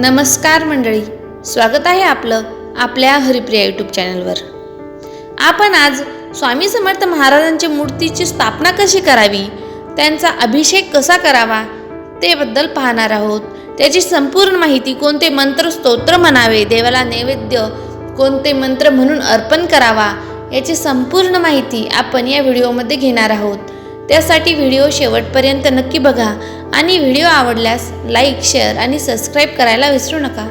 नमस्कार मंडळी. स्वागत आहे आपलं आपल्या हरिप्रिया यूट्यूब चॅनलवर आपण आज स्वामी समर्थ महाराजांच्या मूर्तीची स्थापना कशी करावी त्यांचा अभिषेक कसा करावा ते बद्दल पाहणार आहोत. त्याची संपूर्ण माहिती कोणते मंत्र स्तोत्र म्हणावे देवाला नैवेद्य कोणते मंत्र म्हणून अर्पण करावा याची संपूर्ण माहिती आपण या व्हिडिओमध्ये घेणार आहोत. त्यासाठी व्हिडिओ शेवटपर्यंत नक्की बघा आणि व्हिडिओ आवडल्यास लाईक शेअर आणि सबस्क्राईब करायला विसरू नका.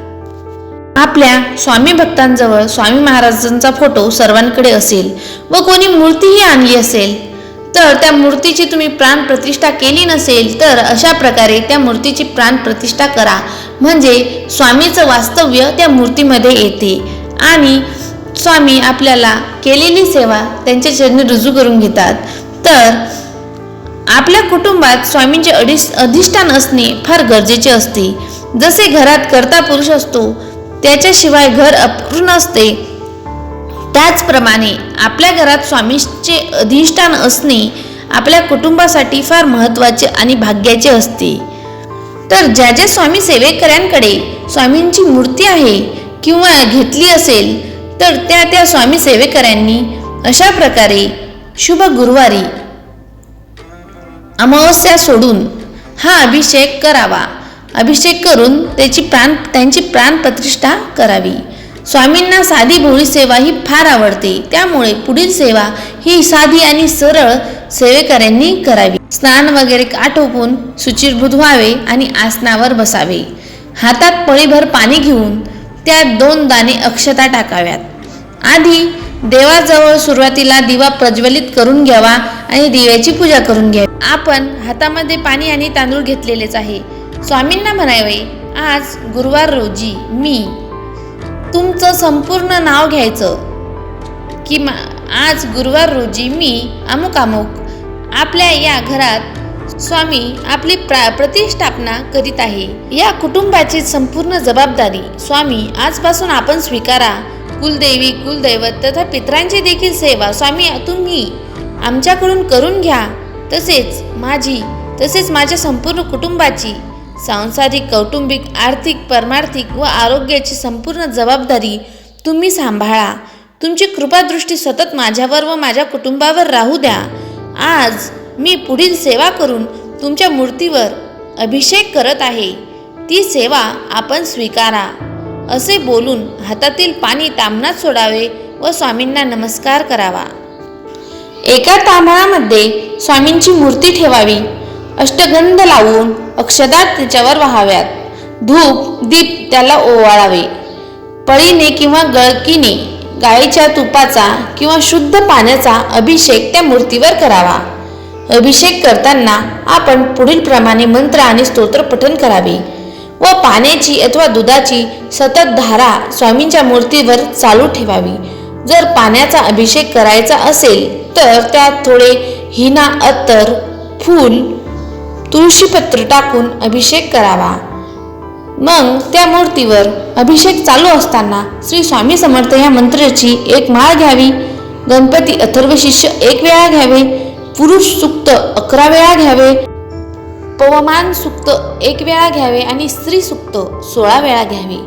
आपल्या स्वामी भक्तांजवळ स्वामी महाराजांचा फोटो सर्वांकडे असेल व कोणी मूर्तीही आणली असेल. तर त्या मूर्तीची तुम्ही प्राण प्रतिष्ठा केली नसेल तर अशा प्रकारे त्या मूर्तीची प्राण प्रतिष्ठा करा. म्हणजे स्वामीचं वास्तव्य त्या मूर्तीमध्ये येते. आणि स्वामी आपल्याला केलेली सेवा त्यांच्या चरणी रुजू करून घेतात. तर आपल्या कुटुंबात स्वामींचे अडिस अधिष्ठान असणे फार गरजेचे असते. जसे घरात कर्ता पुरुष असतो त्याच्याशिवाय घर अपूर्ण असते. त्याचप्रमाणे आपल्या घरात स्वामींचे अधिष्ठान असणे आपल्या कुटुंबासाठी फार महत्त्वाचे आणि भाग्याचे असते. तर ज्या ज्या स्वामी सेवेकऱ्यांकडे स्वामींची मूर्ती आहे किंवा घेतली असेल तर त्या त्या स्वामी सेवेकऱ्यांनी अशा प्रकारे शुभ गुरुवारी अमावस्या सोडून हा अभिषेक करावा. अभिषेक करून त्याची प्राण त्यांची प्राणप्रतिष्ठा करावी. स्वामींना साधी भोळी सेवा ही फार आवडते. त्यामुळे पुढील सेवा ही साधी आणि सरळ सेवेकऱ्यांनी करावी. स्नान वगैरे आटोपून शुचिर्भूत व्हावे आणि आसनावर बसावे. हातात पळीभर पाणी घेऊन त्यात दोन दाणे अक्षता टाकाव्यात. आधी देवाजवळ सुरुवातीला दिवा प्रज्वलित करून घ्यावा आणि दिव्याची पूजा करून घ्यावी. आपण हातामध्ये पाणी आणि तांदूळ घेतलेलेच आहे. स्वामींना म्हणावे आज गुरुवार रोजी मी तुमचं संपूर्ण नाव घ्यायचं. की मा आज गुरुवार रोजी मी अमुक अमुक आपल्या या घरात स्वामी आपली प्रा प्रतिष्ठापना करीत आहे. या कुटुंबाची संपूर्ण जबाबदारी स्वामी आजपासून आपण स्वीकारा. कुलदेवी कुलदैवत तथा पितरांची देखील सेवा स्वामी तुम्ही आमच्याकडून करून घ्या. तसेच माझी तसेच माझ्या संपूर्ण कुटुंबाची सांसारिक कौटुंबिक आर्थिक परमार्थिक व आरोग्याची संपूर्ण जबाबदारी तुम्ही सांभाळा. तुमची कृपादृष्टी सतत माझ्यावर व माझ्या कुटुंबावर राहू द्या. आज मी पुढील सेवा करून तुमच्या मूर्तीवर अभिषेक करत आहे. ती सेवा आपण स्वीकारा. असे बोलून हातातील पाणी तामणात सोडावे व स्वामींना नमस्कार करावा. एका तांबळामध्ये स्वामींची मूर्ती ठेवावी. अष्टगंध लावून अक्षदा त्याच्यावर वाहाव्यात. धूप दीप त्याला ओवाळावे. पळीने किंवा गळकीने गाईच्या तुपाचा किंवा शुद्ध पाण्याचा अभिषेक त्या मूर्तीवर करावा. अभिषेक करताना आपण पुढील प्रमाणे मंत्र आणि स्तोत्र पठन करावे व पाण्याची अथवा दुधाची सतत धारा स्वामींच्या मूर्तीवर चालू ठेवावी. जर पाण्याचा अभिषेक करायचा असेल तर त्यात थोडे हिना अत्तर फूल तुळशीपत्र टाकून अभिषेक करावा. मग त्या मूर्तीवर अभिषेक चालू असताना श्री स्वामी समर्थ या मंत्राची एक माळ घ्यावी गणपती अथर्व शिष्य एक वेळा घ्यावे पुरुष सुक्त अकरा वेळा घ्यावे पवमान सुक्त एक वेळा घ्यावे आणि स्त्री सुक्त सोळा वेळा घ्यावे.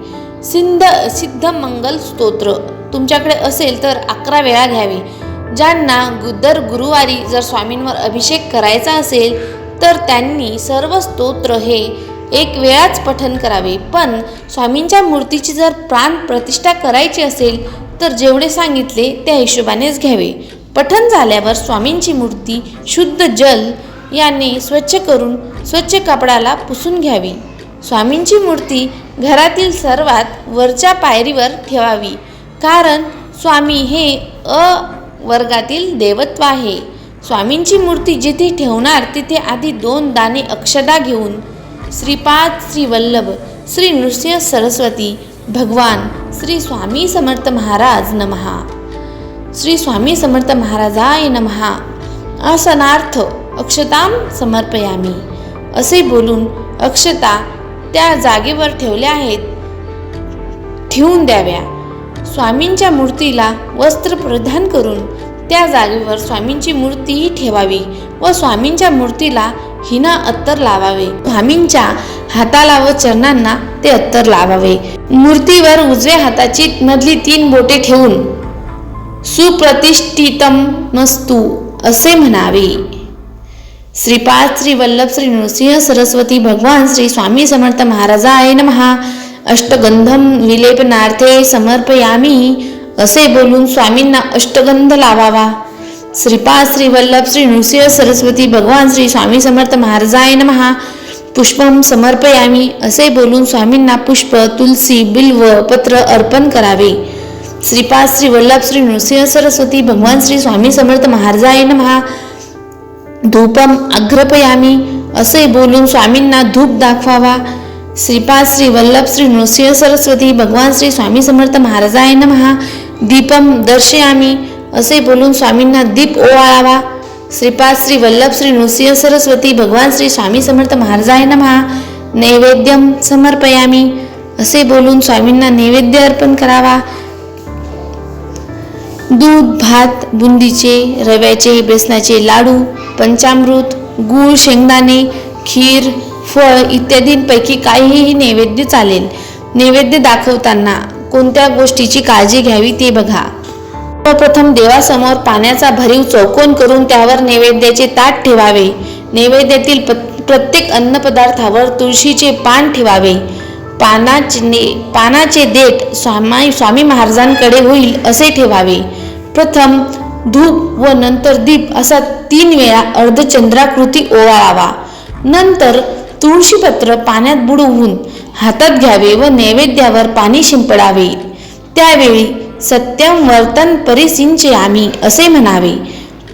सिंध सिद्ध मंगल स्तोत्र तुमच्याकडे असेल तर अकरा वेळा घ्यावे. ज्यांना गु- दर गुरुवारी जर स्वामींवर अभिषेक करायचा असेल तर त्यांनी सर्व स्तोत्र हे एक वेळाच पठन करावे. पण स्वामींच्या मूर्तीची जर प्राण प्रतिष्ठा करायची असेल तर जेवढे सांगितले त्या हिशोबानेच घ्यावे. पठन झाल्यावर स्वामींची मूर्ती शुद्ध जल याने स्वच्छ करून स्वच्छ कपडाला पुसून घ्यावी. स्वामींची मूर्ती घरातील सर्वात वरच्या पायरीवर ठेवावी. कारण स्वामी हे अ वर्गातील देवत्व आहे. स्वामींची मूर्ती जिथे ठेवणार तिथे आधी दोन दाणे अक्षदा घेऊन श्रीपाद श्री वल्लभ श्री नृसिंह सरस्वती भगवान श्री स्वामी समर्थ महाराज नमहा श्री स्वामी समर्थ महाराजाय नमहा असनार्थ अक्षताम समर्पयामी. असे बोलून अक्षता त्या जागेवर ठेवल्या आहेत. ठेवून द्याव्या. स्वामींच्या मूर्तीला वस्त्र प्रदान करून त्या जागेवर स्वामींची मूर्तीही ठेवावी व स्वामींच्या मूर्तीला हिना अत्तर लावावे. स्वामींच्या हाताला व चरणांना ते अत्तर लावावे. मूर्तीवर उजव्या हाताची मधली तीन बोटे ठेवून सुप्रतिष्ठितम मस्तू असे म्हणावे. श्रीपाद श्री वल्लभ श्री नृसिंह सरस्वती भगवान श्री स्वामी समर्थ महाराजा आय नमहा अष्टगंधम विलेपनार्थे समर्पयामी असे बोलून स्वामींना अष्टगंध लावावा. श्रीपाद श्री वल्लभ श्री नृसिंह सरस्वती भगवान श्री स्वामी समर्थ महाराजाय महा पुष्पम समर्पयामी असे बोलून स्वामींना पुष्प तुलसी बिल्व पत्र अर्पण करावे. श्रीपाद श्री वल्लभ श्री नृसिंह सरस्वती भगवान श्री स्वामी समर्थ महाराजाय महा धूपम अग्रपयामी असे बोलून स्वामींना धूप दाखवावा. श्रीपाद श्री वल्लभ श्री नृसिंह सरस्वती भगवान श्री स्वामी समर्थ महाराजाय महा दीपम दर्शयामी असे बोलून स्वामींना दीप ओवाळावा. श्रीपाद श्री वल्लभ श्री नृसिंह सरस्वती भगवान श्री स्वामी समर्थ महाराजाय महा नैवेद्यम समर्पयामी असे बोलून स्वामींना नैवेद्य अर्पण करावा. दूध भात बुंदीचे रव्याचे बेसनाचे लाडू पंचामृत गूळ शेंगदाणे खीर फळ इत्यादींपैकी काहीही नैवेद्य चालेल. नैवेद्य दाखवताना कोणत्या गोष्टीची काळजी घ्यावी ते बघा. सर्वप्रथम देवासमोर पाण्याचा भरीव चौकोन करून त्यावर नैवेद्याचे ताट ठेवावे. नैवेद्यातील प्रत्येक अन्नपदार्थावर तुळशीचे पान ठेवावे. पानाचे ने- पानाचे देठ स्वामी स्वामी महाराजांकडे होईल असे ठेवावे. प्रथम धूप व नंतर दीप असा तीन वेळा अर्धचंद्राकृती ओवाळावा. नंतर तुळशीपत्र पाण्यात बुडवून हातात घ्यावे व नैवेद्यावर पाणी शिंपडावे. त्यावेळी सत्यम वर्तन परिसिंचे आम्ही असे म्हणावे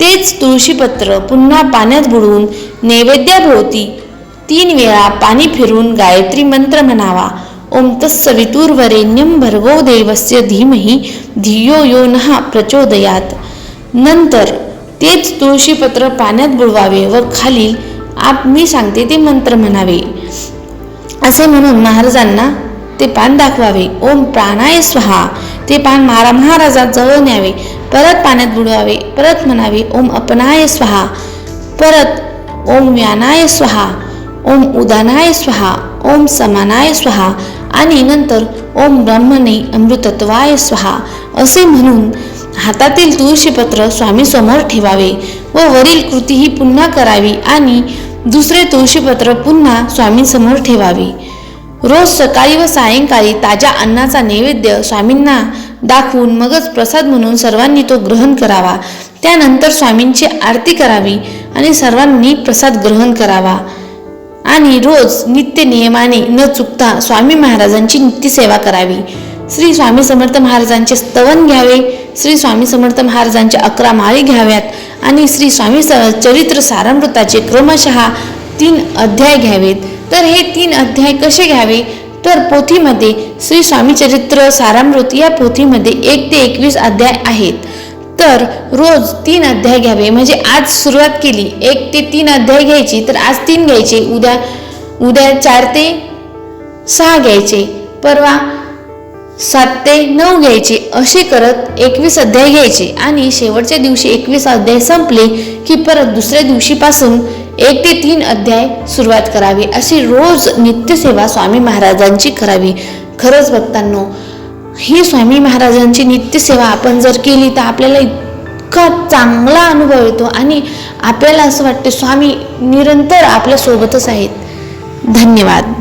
तेच तुळशीपत्र पुन्हा पाण्यात बुडवून नैवेद्याभोवती तीन वेळा पाणी फिरून गायत्री मंत्र म्हणावा. ओम तत्सवितुर्वरेण्यम भर्गो देवस्य धीमही धियो यो नः प्रचोदयात. नंतर तेच तुळशीपत्र पाण्यात बुडवावे व खालील आप मी सांगते ते मंत्र म्हणावे. असे म्हणून महाराजांना ते पान दाखवावे. ओम प्राणाय स्वहा. ते पान मारा महाराजात जवळ न्यावे. परत पाण्यात बुडवावे. परत म्हणावे ओम अपनाय स्वहा. परत ओम व्यानाय स्वहा. ओम उदानाय स्वहा. ओम समानाय स्वहा. आणि नंतर ओम ब्रह्मणे अमृतत्वाय स्वहा. असे म्हणून हातातील तुळशीपत्र स्वामी समोर ठेवावे व वरील कृती ही पुन्हा करावी आणि दुसरे तुळशीपत्र पुन्हा स्वामींसमोर ठेवावे. रोज सकाळी व सायंकाळी ताज्या अन्नाचा नैवेद्य स्वामींना दाखवून मगच प्रसाद म्हणून सर्वांनी तो ग्रहण करावा. त्यानंतर स्वामींची आरती करावी आणि सर्वांनी प्रसाद ग्रहण करावा. आणि रोज नित्य नियमाने न चुकता स्वामी महाराजांची नित्यसेवा करावी. श्री स्वामी समर्थ महाराजांचे स्तवन घ्यावे. श्री स्वामी समर्थ महाराजांच्या अकरा माळी घ्याव्यात. आणि श्री स्वामी स- चरित्र सारामृताचे क्रमशः तीन अध्याय घ्यावेत. तर हे तीन अध्याय कसे घ्यावे? तर पोथीमध्ये श्री स्वामी चरित्र सारामृत या पोथीमध्ये एक ते एकवीस अध्याय आहेत. तर रोज तीन अध्याय घ्यावे. म्हणजे आज सुरुवात केली. एक ते तीन अध्याय घ्यायची. तर आज तीन घ्यायचे. उद्या उद्या चार ते सहा घ्यायचे. परवा सात ते नऊ घ्यायचे. असे करत एकवीस अध्याय घ्यायचे. आणि शेवटच्या दिवशी एकवीस अध्याय संपले की परत दुसऱ्या दिवशीपासून एक ते तीन अध्याय सुरुवात करावी. अशी रोज नित्यसेवा स्वामी महाराजांची करावी. खरंच भक्तांनो ही स्वामी महाराजांची नित्यसेवा आपण जर केली तर आपल्याला इतका चांगला अनुभव येतो आणि आपल्याला असं वाटते स्वामी निरंतर आपल्यासोबतच आहेत. धन्यवाद.